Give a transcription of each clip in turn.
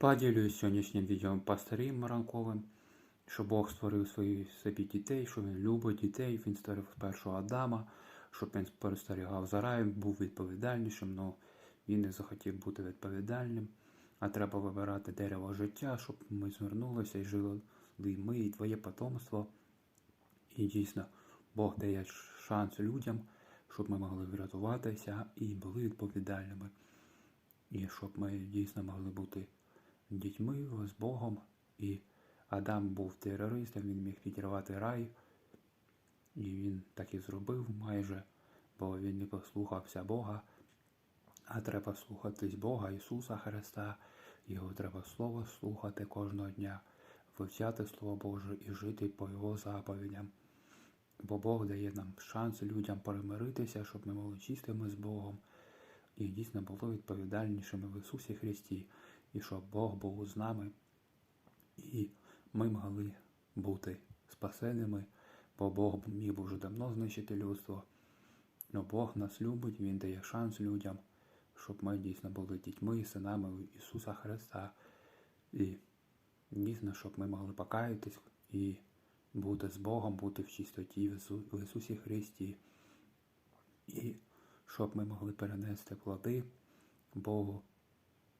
Поділюсь сьогоднішнім відео пастирем ранковим, що Бог створив свої собі дітей, що він любить дітей, він створив першого Адама, щоб він перестерігав за раєм, був відповідальнішим, але він не захотів бути відповідальним. А треба вибирати дерево життя, щоб ми звернулися і жили і ми, і твоє потомство. І дійсно, Бог дає шанс людям, щоб ми могли врятуватися і були відповідальними. І щоб ми дійсно могли бути дітьми з Богом. І Адам був терористом, він міг підірвати рай. І він так і зробив майже, бо він не послухався Бога. А треба слухатись Бога, Ісуса Христа. Його треба Слово слухати кожного дня, вивчати Слово Боже і жити по Його заповідям. Бо Бог дає нам шанс людям перемиритися, щоб ми були чистими з Богом і дійсно були відповідальнішими в Ісусі Христі, і щоб Бог був з нами, і ми могли бути спасеними, бо Бог міг би вже давно знищити людство. Но Бог нас любить, Він дає шанс людям, щоб ми дійсно були дітьми і синами Ісуса Христа. І дійсно, щоб ми могли покаятись і бути з Богом, бути в чистоті в Ісу- в Ісусі Христі. І щоб ми могли перенести плоди Богу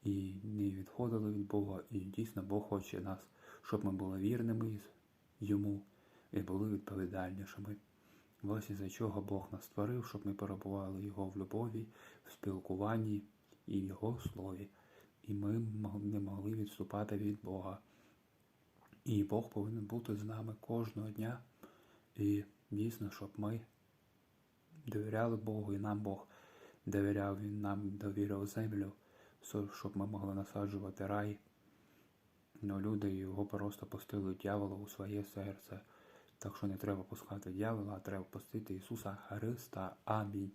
і не відходили від Бога. І дійсно Бог хоче нас, щоб ми були вірними Йому і були відповідальнішими. Ось із-за чого Бог нас створив, щоб ми перебували Його в любові, в спілкуванні і в Його слові. І ми не могли відступати від Бога. І Бог повинен бути з нами кожного дня. І дійсно, щоб ми довіряли Богу, і нам Бог довіряв, Він нам довірив землю, щоб ми могли насаджувати рай. Но люди його просто пустили дьявола у своє серце. Так що не треба пускати дьявола, а треба пустити Ісуса Христа. Амінь.